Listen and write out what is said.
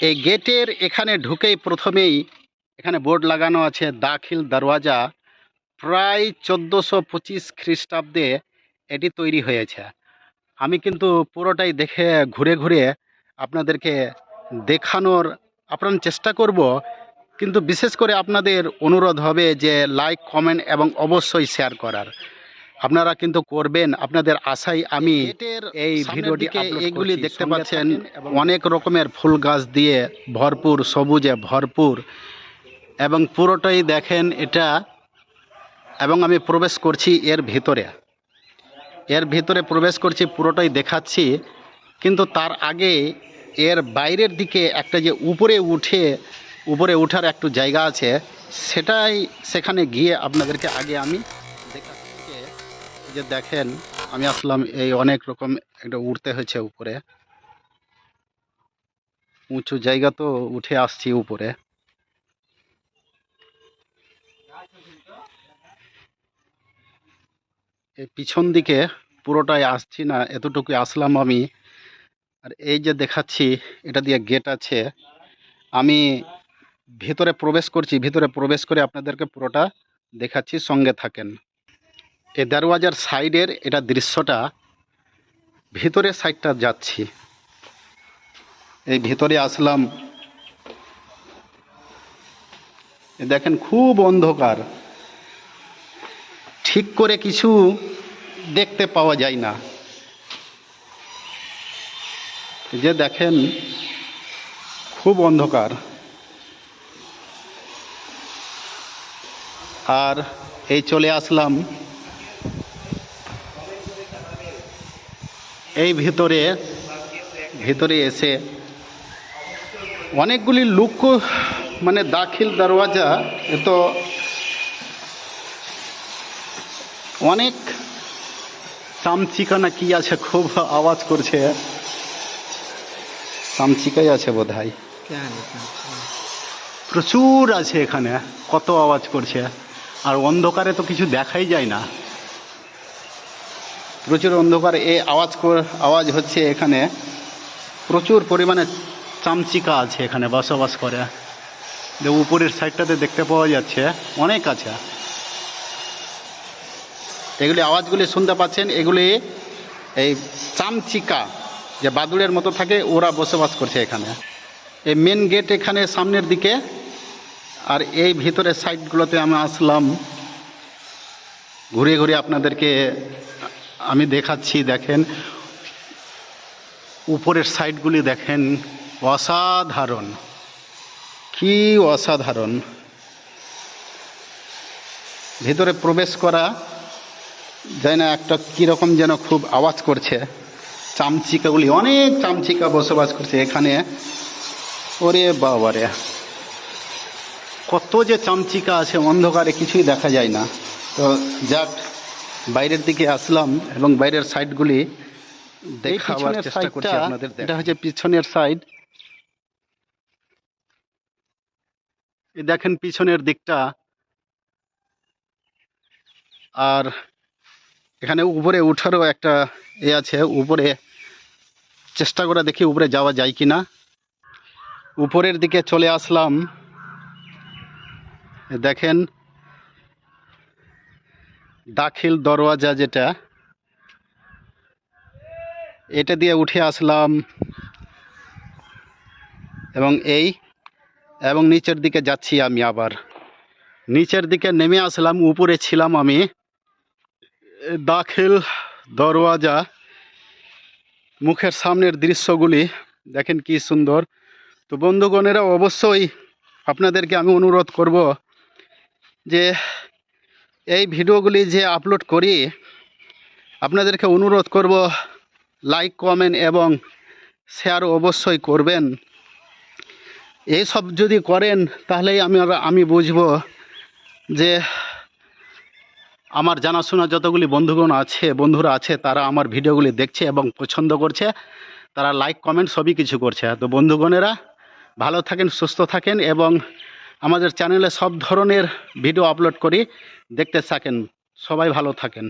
এই গেটের এখানে ঢুকেই প্রথমেই এখানে বোর্ড লাগানো আছে দাখিল দরওয়াজা। প্রায় চোদ্দোশো পঁচিশ খ্রিস্টাব্দে এটি তৈরি হয়েছে। আমি কিন্তু পুরোটাই দেখে ঘুরে ঘুরে আপনাদেরকে দেখানোর আপ্রাণ চেষ্টা করব। কিন্তু বিশেষ করে আপনাদের অনুরোধ হবে যে লাইক কমেন্ট এবং অবশ্যই শেয়ার করার। আপনারা কিন্তু করবেন আপনাদের আশাই আমি এই ভিডিওটি এইগুলি দেখতে পাচ্ছেন অনেক রকমের ফুল গাছ দিয়ে ভরপুর সবুজে ভরপুর। এবং পুরোটাই দেখেন এটা এবং আমি প্রবেশ করছি এর ভিতরে। এর ভিতরে প্রবেশ করছি পুরোটাই দেখাচ্ছি। কিন্তু তার আগে এর বাইরের দিকে একটা যে উপরে উঠে উপরে ওঠার একটু জায়গা আছে সেটাই সেখানে গিয়ে আপনাদেরকে আগে আমি যে দেখেন, আমি আসলাম এই অনেক রকম একটা উঠতে হয়েছে উপরে। উঁচু জায়গা তো উঠে আসছি উপরে। এই পিছন দিকে পুরোটাই আসছি না এতটুকু আসলাম আমি। আর এই যে দেখাচ্ছি, এটা দিয়ে গেট আছে। আমি ভিতরে প্রবেশ করছি, ভিতরে প্রবেশ করে আপনাদেরকে পুরোটা দেখাচ্ছি, সঙ্গে থাকেন। এ দরওয়াজার সাইডের এটা দৃশ্যটা ভিতরের সাইডটা যাচ্ছি। এই ভিতরে আসলাম। দেখেন খুব অন্ধকার। ঠিক করে কিছু দেখতে পাওয়া যায় না। যে দেখেন, খুব অন্ধকার। আর এই চলে আসলাম এই ভিতরে ভিতরে এসে অনেকগুলি লুক মানে দাখিল দরওয়াজা এ তো অনেক চামচিকা না কি আছে খুব আওয়াজ করছে। চামচিকাই আছে বোধ হয় প্রচুর আছে এখানে কত আওয়াজ করছে। আর অন্ধকারে তো কিছু দেখাই যায় না। প্রচুর অন্ধকার এই আওয়াজ আওয়াজ হচ্ছে এখানে। প্রচুর পরিমাণে চামচিকা আছে এখানে বসবাস করে। যে উপরের সাইডটাতে দেখতে পাওয়া যাচ্ছে, অনেক আছে। এগুলি আওয়াজগুলি শুনতে পাচ্ছেন, এগুলি এই চামচিকা যে বাদুড়ের মতো থাকে, ওরা বসবাস করছে এখানে। এই মেন গেট এখানে সামনের দিকে, আর এই ভিতরের সাইডগুলোতে আমি আসলাম। ঘুরে ঘুরে আপনাদেরকে আমি দেখাচ্ছি, দেখেন, উপরের সাইডগুলি দেখেন, অসাধারণ। কি অসাধারণ। ভিতরে প্রবেশ করা যায় না একটা কীরকম যেন খুব আওয়াজ করছে। চামচিকাগুলি, অনেক চামচিকা বসবাস করছে এখানে। ওরে বাবারে কত যে চামচিকা আছে, অন্ধকারে কিছুই দেখা যায় না। তো যাক বাইরের দিকে আসলাম এবং বাইরের সাইডগুলি দেখাবার চেষ্টা করছি আপনাদের এটা হচ্ছে পিছনের সাইড দেখেন পিছনের দিকটা। আর এখানে উপরে উঠারও একটা এ আছে উপরে চেষ্টা করে দেখি উপরে যাওয়া যায় কি না উপরের দিকে চলে আসলাম। দেখেন দাখিল দরওয়াজা যেটা, এটা দিয়ে উঠে আসলাম এবং এই, এবং নিচের দিকে যাচ্ছি আমি আবার। নিচের দিকে নেমে আসলাম, উপরে ছিলাম আমি। দাখিল দরওয়াজা, মুখের সামনের দৃশ্যগুলি, দেখেন কি সুন্দর। তো বন্ধুগণেরা, অবশ্যই আপনাদেরকে আমি অনুরোধ করব যে এই ভিডিওগুলি যে আপলোড করি, আপনাদেরকে অনুরোধ করব লাইক কমেন্ট এবং শেয়ার অবশ্যই করবেন। এই সব যদি করেন, তাহলেই আমি আমি বুঝব যে আমার জানাশোনা যতগুলি বন্ধুগণ আছে, বন্ধুরা আছে, তারা আমার ভিডিওগুলি দেখছে এবং পছন্দ করছে। তারা লাইক কমেন্ট সবই কিছু করছে। তো বন্ধুগণেরা ভালো থাকেন, সুস্থ থাকেন এবং আমাদের চ্যানেলে সব ধরনের ভিডিও আপলোড করি। দেখতে থাকেন। সবাই ভালো থাকেন।